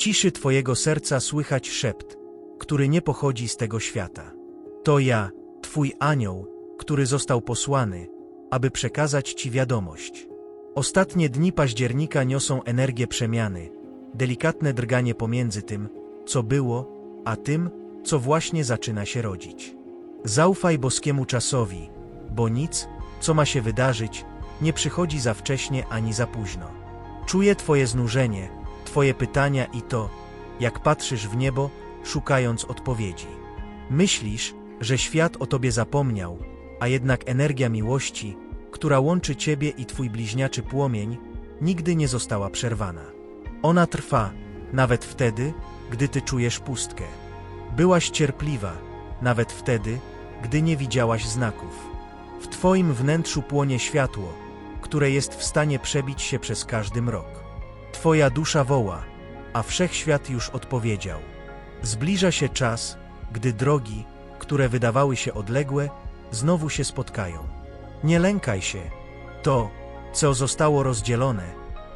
ciszy Twojego serca słychać szept, który nie pochodzi z tego świata. To ja, Twój anioł, który został posłany, aby przekazać Ci wiadomość. Ostatnie dni października niosą energię przemiany, delikatne drganie pomiędzy tym, co było, a tym, co właśnie zaczyna się rodzić. Zaufaj boskiemu czasowi, bo nic, co ma się wydarzyć, nie przychodzi za wcześnie ani za późno. Czuję Twoje znużenie, Twoje pytania i to, jak patrzysz w niebo, szukając odpowiedzi. Myślisz, że świat o Tobie zapomniał, a jednak energia miłości, która łączy Ciebie i Twój bliźniaczy płomień, nigdy nie została przerwana. Ona trwa, nawet wtedy, gdy Ty czujesz pustkę. Byłaś cierpliwa, nawet wtedy, gdy nie widziałaś znaków. W Twoim wnętrzu płonie światło, które jest w stanie przebić się przez każdy mrok. Twoja dusza woła, a wszechświat już odpowiedział. Zbliża się czas, gdy drogi, które wydawały się odległe, znowu się spotkają. Nie lękaj się. To, co zostało rozdzielone,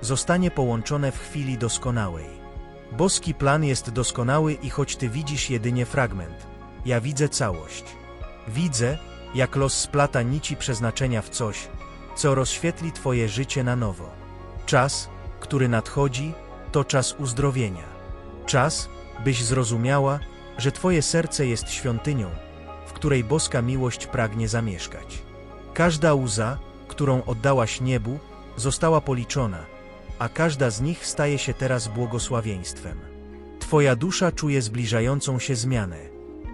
zostanie połączone w chwili doskonałej. Boski plan jest doskonały i choć ty widzisz jedynie fragment, ja widzę całość. Widzę, jak los splata nici przeznaczenia w coś, co rozświetli twoje życie na nowo. Czas, który nadchodzi, to czas uzdrowienia. Czas, byś zrozumiała, że twoje serce jest świątynią, w której boska miłość pragnie zamieszkać. Każda łza, którą oddałaś niebu, została policzona, a każda z nich staje się teraz błogosławieństwem. Twoja dusza czuje zbliżającą się zmianę.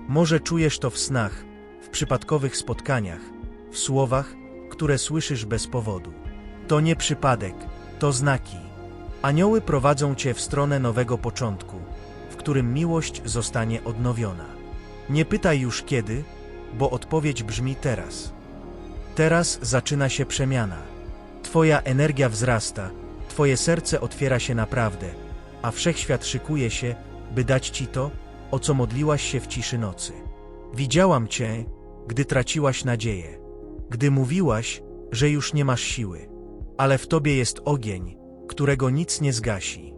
Może czujesz to w snach, w przypadkowych spotkaniach, w słowach, które słyszysz bez powodu. To nie przypadek, to znaki. Anioły prowadzą cię w stronę nowego początku, w którym miłość zostanie odnowiona. Nie pytaj już kiedy, bo odpowiedź brzmi teraz. Teraz zaczyna się przemiana. Twoja energia wzrasta, Twoje serce otwiera się naprawdę, a wszechświat szykuje się, by dać Ci to, o co modliłaś się w ciszy nocy. Widziałam Cię, gdy traciłaś nadzieję, gdy mówiłaś, że już nie masz siły, ale w Tobie jest ogień, którego nic nie zgasi.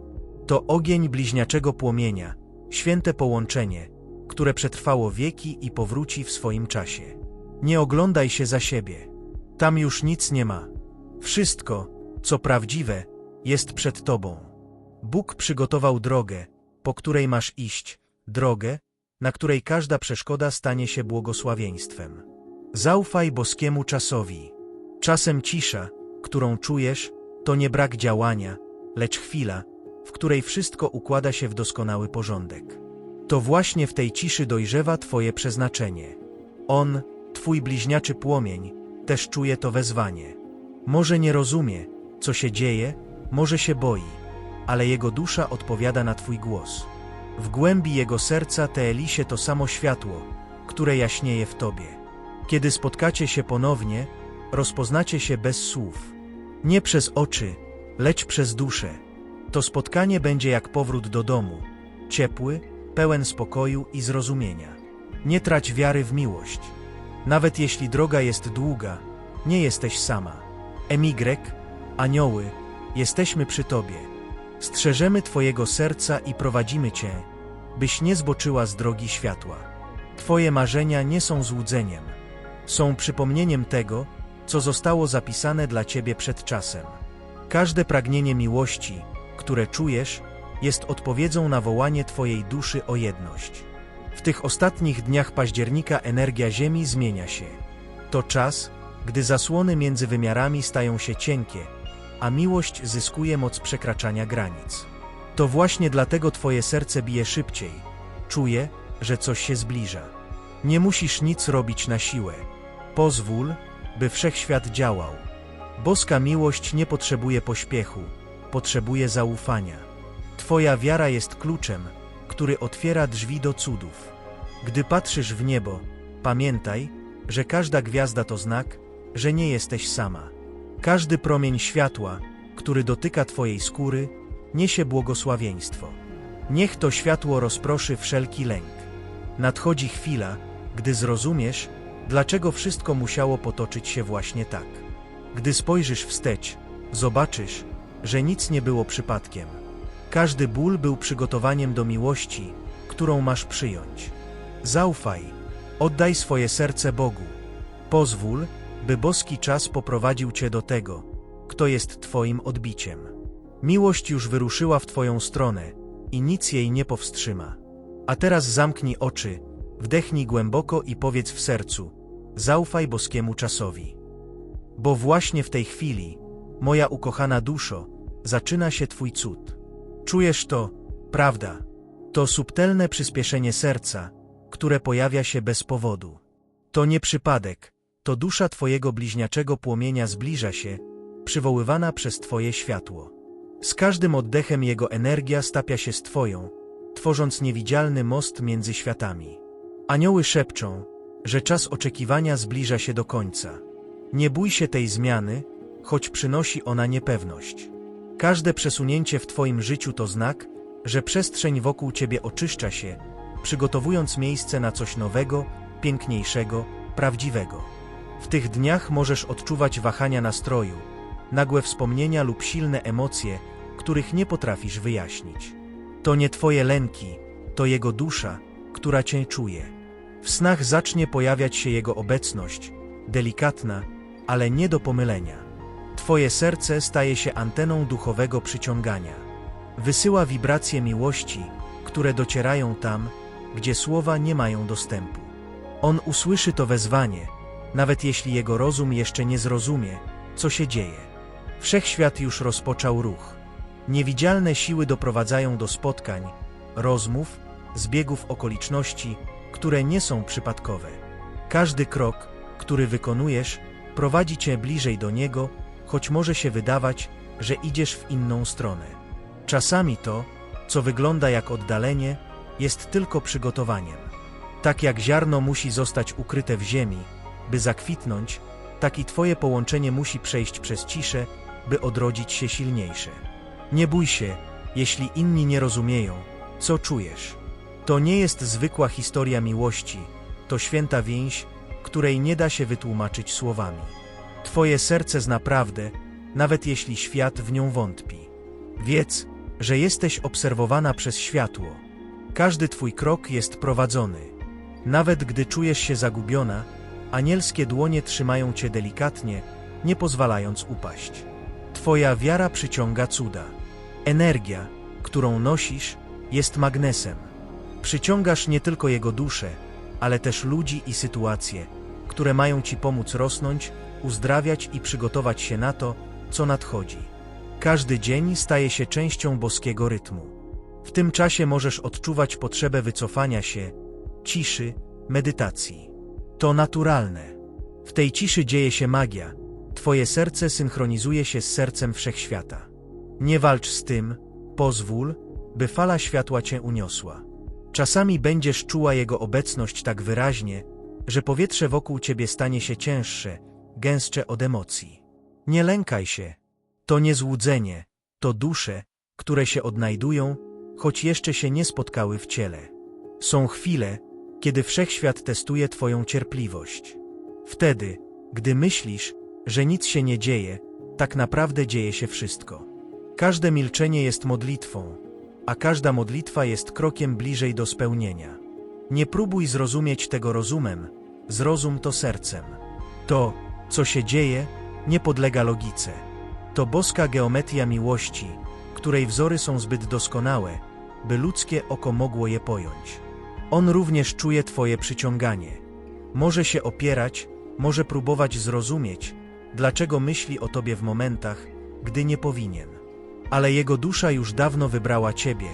To ogień bliźniaczego płomienia, święte połączenie, które przetrwało wieki i powróci w swoim czasie. Nie oglądaj się za siebie. Tam już nic nie ma. Wszystko, co prawdziwe, jest przed tobą. Bóg przygotował drogę, po której masz iść, drogę, na której każda przeszkoda stanie się błogosławieństwem. Zaufaj boskiemu czasowi. Czasem cisza, którą czujesz, to nie brak działania, lecz chwila, w której wszystko układa się w doskonały porządek. To właśnie w tej ciszy dojrzewa Twoje przeznaczenie. On, Twój bliźniaczy płomień, też czuje to wezwanie. Może nie rozumie, co się dzieje, może się boi, ale jego dusza odpowiada na Twój głos. W głębi jego serca teeli się to samo światło, które jaśnieje w Tobie. Kiedy spotkacie się ponownie, rozpoznacie się bez słów. Nie przez oczy, lecz przez duszę. To spotkanie będzie jak powrót do domu, ciepły, pełen spokoju i zrozumienia. Nie trać wiary w miłość. Nawet jeśli droga jest długa, nie jesteś sama. Emigrek, anioły, jesteśmy przy Tobie. Strzeżemy Twojego serca i prowadzimy Cię, byś nie zboczyła z drogi światła. Twoje marzenia nie są złudzeniem. Są przypomnieniem tego, co zostało zapisane dla Ciebie przed czasem. Każde pragnienie miłości, które czujesz, jest odpowiedzią na wołanie Twojej duszy o jedność. W tych ostatnich dniach października energia Ziemi zmienia się. To czas, gdy zasłony między wymiarami stają się cienkie, a miłość zyskuje moc przekraczania granic. To właśnie dlatego Twoje serce bije szybciej. Czuje, że coś się zbliża. Nie musisz nic robić na siłę. Pozwól, by wszechświat działał. Boska miłość nie potrzebuje pośpiechu, potrzebuje zaufania. Twoja wiara jest kluczem, który otwiera drzwi do cudów. Gdy patrzysz w niebo, pamiętaj, że każda gwiazda to znak, że nie jesteś sama. Każdy promień światła, który dotyka Twojej skóry, niesie błogosławieństwo. Niech to światło rozproszy wszelki lęk. Nadchodzi chwila, gdy zrozumiesz, dlaczego wszystko musiało potoczyć się właśnie tak. Gdy spojrzysz wstecz, zobaczysz, że nic nie było przypadkiem. Każdy ból był przygotowaniem do miłości, którą masz przyjąć. Zaufaj, oddaj swoje serce Bogu. Pozwól, by boski czas poprowadził cię do tego, kto jest twoim odbiciem. Miłość już wyruszyła w twoją stronę i nic jej nie powstrzyma. A teraz zamknij oczy, wdechnij głęboko i powiedz w sercu: Zaufaj boskiemu czasowi. Bo właśnie w tej chwili, moja ukochana duszo, zaczyna się Twój cud. Czujesz to, prawda? To subtelne przyspieszenie serca, które pojawia się bez powodu. To nie przypadek, to dusza Twojego bliźniaczego płomienia zbliża się, przywoływana przez Twoje światło. Z każdym oddechem jego energia stapia się z Twoją, tworząc niewidzialny most między światami. Anioły szepczą, że czas oczekiwania zbliża się do końca. Nie bój się tej zmiany, choć przynosi ona niepewność. Każde przesunięcie w Twoim życiu to znak, że przestrzeń wokół Ciebie oczyszcza się, przygotowując miejsce na coś nowego, piękniejszego, prawdziwego. W tych dniach możesz odczuwać wahania nastroju, nagłe wspomnienia lub silne emocje, których nie potrafisz wyjaśnić. To nie Twoje lęki, to Jego dusza, która Cię czuje. W snach zacznie pojawiać się Jego obecność, delikatna, ale nie do pomylenia. Twoje serce staje się anteną duchowego przyciągania. Wysyła wibracje miłości, które docierają tam, gdzie słowa nie mają dostępu. On usłyszy to wezwanie, nawet jeśli jego rozum jeszcze nie zrozumie, co się dzieje. Wszechświat już rozpoczął ruch. Niewidzialne siły doprowadzają do spotkań, rozmów, zbiegów okoliczności, które nie są przypadkowe. Każdy krok, który wykonujesz, prowadzi cię bliżej do Niego, choć może się wydawać, że idziesz w inną stronę. Czasami to, co wygląda jak oddalenie, jest tylko przygotowaniem. Tak jak ziarno musi zostać ukryte w ziemi, by zakwitnąć, tak i Twoje połączenie musi przejść przez ciszę, by odrodzić się silniejsze. Nie bój się, jeśli inni nie rozumieją, co czujesz. To nie jest zwykła historia miłości, to święta więź, której nie da się wytłumaczyć słowami. Twoje serce zna prawdę, nawet jeśli świat w nią wątpi. Wiedz, że jesteś obserwowana przez światło. Każdy Twój krok jest prowadzony. Nawet gdy czujesz się zagubiona, anielskie dłonie trzymają Cię delikatnie, nie pozwalając upaść. Twoja wiara przyciąga cuda. Energia, którą nosisz, jest magnesem. Przyciągasz nie tylko jego duszę, ale też ludzi i sytuacje, które mają ci pomóc rosnąć, uzdrawiać i przygotować się na to, co nadchodzi. Każdy dzień staje się częścią boskiego rytmu. W tym czasie możesz odczuwać potrzebę wycofania się, ciszy, medytacji. To naturalne. W tej ciszy dzieje się magia. Twoje serce synchronizuje się z sercem wszechświata. Nie walcz z tym, pozwól, by fala światła cię uniosła. Czasami będziesz czuła jego obecność tak wyraźnie, że powietrze wokół ciebie stanie się cięższe, gęstsze od emocji. Nie lękaj się. To nie złudzenie, to dusze, które się odnajdują, choć jeszcze się nie spotkały w ciele. Są chwile, kiedy wszechświat testuje Twoją cierpliwość. Wtedy, gdy myślisz, że nic się nie dzieje, tak naprawdę dzieje się wszystko. Każde milczenie jest modlitwą, a każda modlitwa jest krokiem bliżej do spełnienia. Nie próbuj zrozumieć tego rozumem, zrozum to sercem. To, co się dzieje, nie podlega logice. To boska geometria miłości, której wzory są zbyt doskonałe, by ludzkie oko mogło je pojąć. On również czuje Twoje przyciąganie. Może się opierać, może próbować zrozumieć, dlaczego myśli o Tobie w momentach, gdy nie powinien. Ale jego dusza już dawno wybrała Ciebie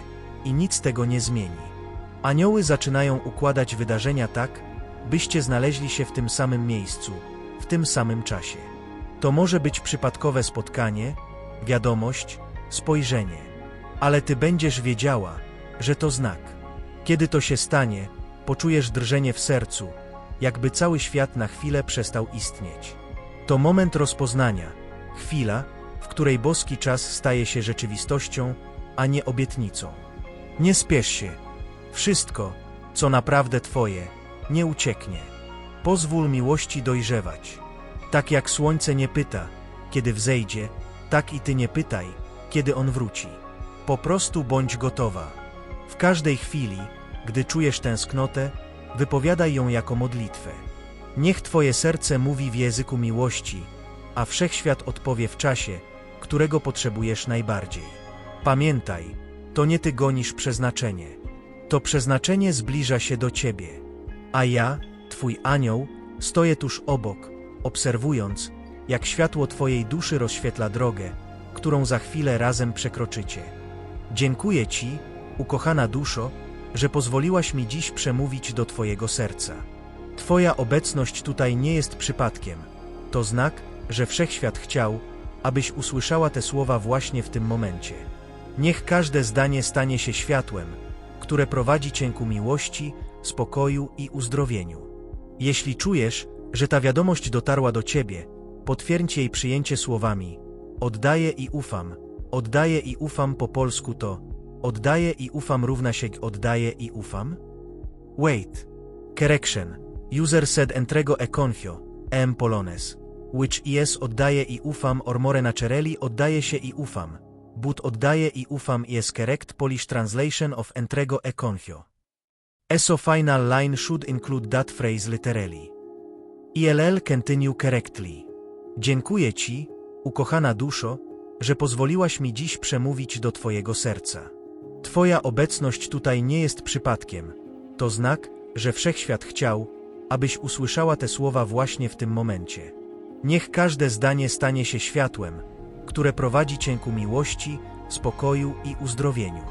i nic tego nie zmieni. Anioły zaczynają układać wydarzenia tak, byście znaleźli się w tym samym miejscu, w tym samym czasie. To może być przypadkowe spotkanie, wiadomość, spojrzenie, ale Ty będziesz wiedziała, że to znak. Kiedy to się stanie, poczujesz drżenie w sercu, jakby cały świat na chwilę przestał istnieć. To moment rozpoznania, chwila, której boski czas staje się rzeczywistością, a nie obietnicą. Nie spiesz się. Wszystko, co naprawdę Twoje, nie ucieknie. Pozwól miłości dojrzewać. Tak jak słońce nie pyta, kiedy wzejdzie, tak i Ty nie pytaj, kiedy on wróci. Po prostu bądź gotowa. W każdej chwili, gdy czujesz tęsknotę, wypowiadaj ją jako modlitwę. Niech Twoje serce mówi w języku miłości, a wszechświat odpowie w czasie, którego potrzebujesz najbardziej. Pamiętaj, to nie Ty gonisz przeznaczenie. To przeznaczenie zbliża się do Ciebie. A ja, Twój anioł, stoję tuż obok, obserwując, jak światło Twojej duszy rozświetla drogę, którą za chwilę razem przekroczycie. Dziękuję Ci, ukochana duszo, że pozwoliłaś mi dziś przemówić do Twojego serca. Twoja obecność tutaj nie jest przypadkiem. To znak, że wszechświat chciał, abyś usłyszała te słowa właśnie w tym momencie. Niech każde zdanie stanie się światłem, które prowadzi cię ku miłości, spokoju i uzdrowieniu. Jeśli czujesz, że ta wiadomość dotarła do ciebie, potwierdź jej przyjęcie słowami: Oddaję i ufam. Oddaję i ufam po polsku to oddaję i ufam równa się oddaję i ufam? Wait. Correction. User said entrego e confio, em polones. Which is oddaję i ufam or more naturally oddaję się i ufam. But oddaję i ufam is correct Polish translation of entrego e confio. ESO final line should include that phrase literally. ILL continue correctly. Dziękuję Ci, ukochana duszo, że pozwoliłaś mi dziś przemówić do Twojego serca. Twoja obecność tutaj nie jest przypadkiem. To znak, że wszechświat chciał, abyś usłyszała te słowa właśnie w tym momencie. Niech każde zdanie stanie się światłem, które prowadzi cię ku miłości, spokoju i uzdrowieniu.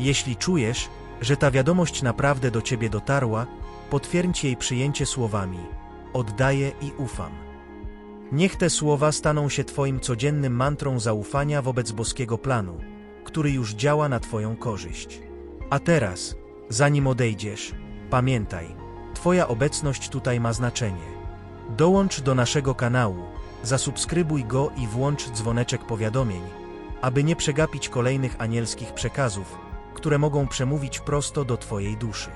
Jeśli czujesz, że ta wiadomość naprawdę do ciebie dotarła, potwierdź jej przyjęcie słowami: Oddaję i ufam. Niech te słowa staną się Twoim codziennym mantrą zaufania wobec boskiego planu, który już działa na Twoją korzyść. A teraz, zanim odejdziesz, pamiętaj, Twoja obecność tutaj ma znaczenie. Dołącz do naszego kanału, zasubskrybuj go i włącz dzwoneczek powiadomień, aby nie przegapić kolejnych anielskich przekazów, które mogą przemówić prosto do Twojej duszy.